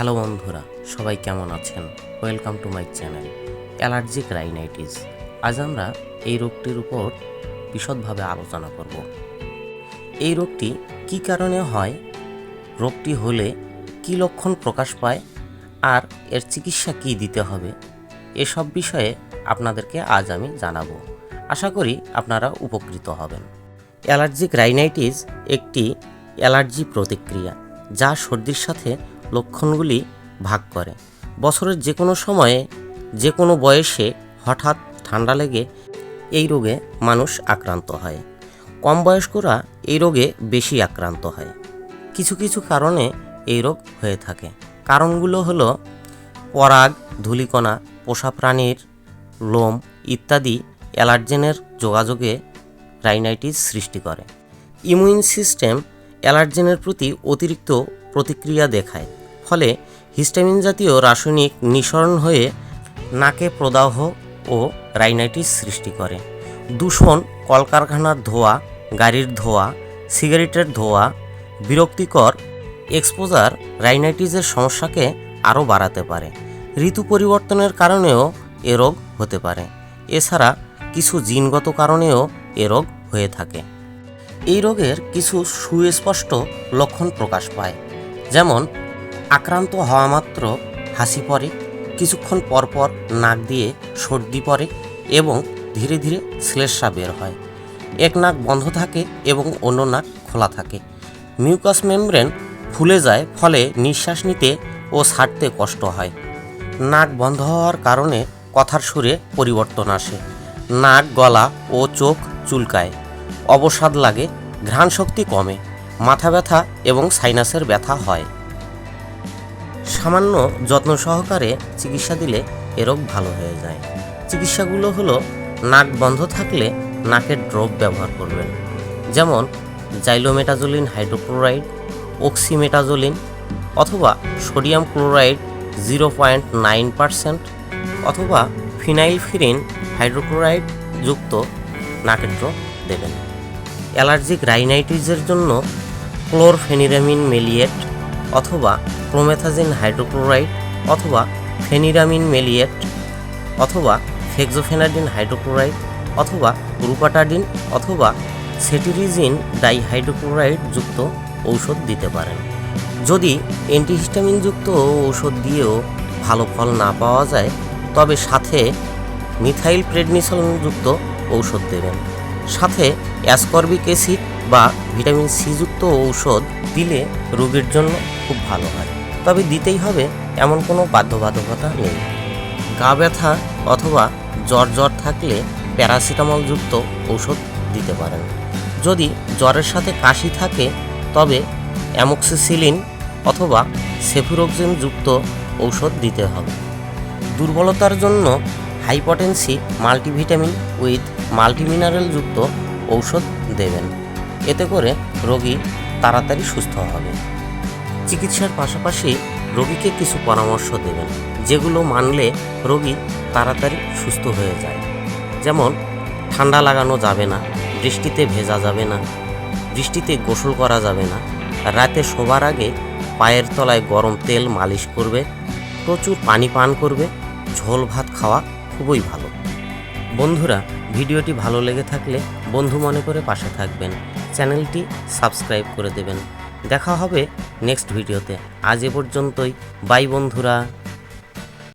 Hello বন্ধুরা, সবাই কেমন আছেন? Welcome to my channel allergic rhinitis আজ আমরা এই রোগটির উপর বিশদভাবে আলোচনা করব। এই রোগটি কী কারণে হয়? রোগটি হলে কী লক্ষণ প্রকাশ পায়? আর এর চিকিৎসা কী দিতে হবে? এসব বিষয়ে আপনাদেরকে আজ আমি জানাব। আশা করি আপনারা উপকৃত হবেন। অ্যালার্জিক রাইনাইটিস একটি অ্যালার্জি প্রতিক্রিয়া, যা সর্দির সাথে লক্ষণগুলি ভাগ করে। বছরের যে কোনো সময়ে যে কোনো বয়সে হঠাৎ ঠান্ডা লেগে এই রোগে মানুষ আক্রান্ত হয়। কম বয়স্করা এই রোগে বেশি আক্রান্ত হয়। কিছু কিছু কারণে এই রোগ হয়ে থাকে। কারণগুলো হলো পরাগ, ধূলিকণা, পোষা প্রাণীর লোম ইত্যাদি অ্যালার্জেনের যোগাযোগে রাইনাইটিস সৃষ্টি করে। ইমিউন সিস্টেম অ্যালার্জেনের প্রতি অতিরিক্ত প্রতিক্রিয়া দেখায়। ফলে হিস্টামিন জাতীয় রাসায়নিক নিঃসরণ হয়ে নাকে প্রদাহ ও রাইনাইটিস সৃষ্টি করে। দূষণ, কলকারখানার ধোঁয়া, গাড়ির ধোঁয়া, সিগারেটের ধোঁয়া, বিরক্তিকর এক্সপোজার রাইনাইটিসের সমস্যাকে আরও বাড়াতে পারে। ঋতু পরিবর্তনের কারণেও এ রোগ হতে পারে। এছাড়া কিছু জিনগত কারণেও এ রোগ হয়ে থাকে। এই রোগের কিছু সুস্পষ্ট লক্ষণ প্রকাশ পায়। যেমন আক্রান্ত হওয়া মাত্র হাসি পড়ে, কিছুক্ষণ পরপর নাক দিয়ে সর্দি পড়ে এবং ধীরে ধীরে শ্লেষা বের হয়। এক নাক বন্ধ থাকে এবং অন্য নাক খোলা থাকে। মিউকাস মেমব্রেন ফুলে যায়, ফলে নিঃশ্বাস নিতে ও ছাড়তে কষ্ট হয়। নাক বন্ধ হওয়ার কারণে কথার সুরে পরিবর্তন আসে। নাক, গলা ও চোখ চুলকায়। অবসাদ লাগে ঘ্রাণ শক্তি কমে, মাথা ব্যথা এবং সাইনাসের ব্যথা হয়। সামান্য যত্ন সহকারে চিকিৎসা দিলে এ রোগ ভালো হয়ে যায়। চিকিৎসাগুলো হলো, নাক বন্ধ থাকলে নাকের ড্রপ ব্যবহার করবেন। যেমন, জাইলোমেটাজোলিন হাইড্রোক্লোরাইড, অক্সিমেটাজোলিন অথবা sodium chloride zero point nine percent অথবা ফিনাইলফিরিন হাইড্রোক্লোরাইড যুক্ত নাকের ড্রপ দেবেন। অ্যালার্জিক রাইনাইটিসের জন্য ক্লোরফেনিরামিন মেলিয়েট অথবা প্রোমেথাজিন হাইড্রোক্লোরাইড অথবা ফেনিরামিন মেলিয়েট অথবা ফেক্সোফেনাডিন হাইড্রোক্লোরাইড অথবা রুপাটাডিন অথবা সেটিরিজিন ডাইহাইড্রোক্লোরাইড যুক্ত ঔষধ দিতে পারেন। যদি অ্যান্টিহিস্টামিনযুক্ত ঔষধ দিয়েও ভালো ফল না পাওয়া যায়, তবে সাথে মিথাইল প্রেডনিসলযুক্ত ঔষধ দেবেন। সাথে অ্যাসকর্বিক অ্যাসিড বা ভিটামিন সি যুক্ত ঔষধ দিলে রোগীর জন্য খুব ভালো হয়। তবে দিতেই হবে এমন কোনো বাধ্যবাধকতা নেই। গা ব্যথা অথবা জ্বর জ্বর থাকলে প্যারাসিটামল যুক্ত ঔষধ দিতে পারেন। যদি জ্বরের সাথে কাশি থাকে, তবে অ্যামোক্সিসিলিন অথবা সেফুরোক্সিন যুক্ত ঔষধ দিতে হবে। দুর্বলতার জন্য হাইপটেন্সি, মাল্টিভিটামিন উইথ মাল্টিমিনারেল যুক্ত ঔষধ দেবেন। এতে করে রোগী তাড়াতাড়ি সুস্থ হবে। চিকিৎসার পাশাপাশি রোগীকে কিছু পরামর্শ দেবেন, যেগুলো মানলে রোগী তাড়াতাড়ি সুস্থ হয়ে যায়। যেমন, ঠান্ডা লাগানো যাবে না, বৃষ্টিতে ভেজা যাবে না, বৃষ্টিতে গোসল করা যাবে না, রাতে শোবার আগে পায়ের তলায় গরম তেল মালিশ করবে, প্রচুর পানি পান করবে, ঝোল ভাত খাওয়া খুবই ভালো। বন্ধুরা, ভিডিওটি ভালো লেগে থাকলে বন্ধু মনে করে পাশে থাকবেন। চ্যানেলটি সাবস্ক্রাইব করে দেবেন। দেখা হবে নেক্সট ভিডিওতে। আজ এ পর্যন্তই। বাই বন্ধুরা।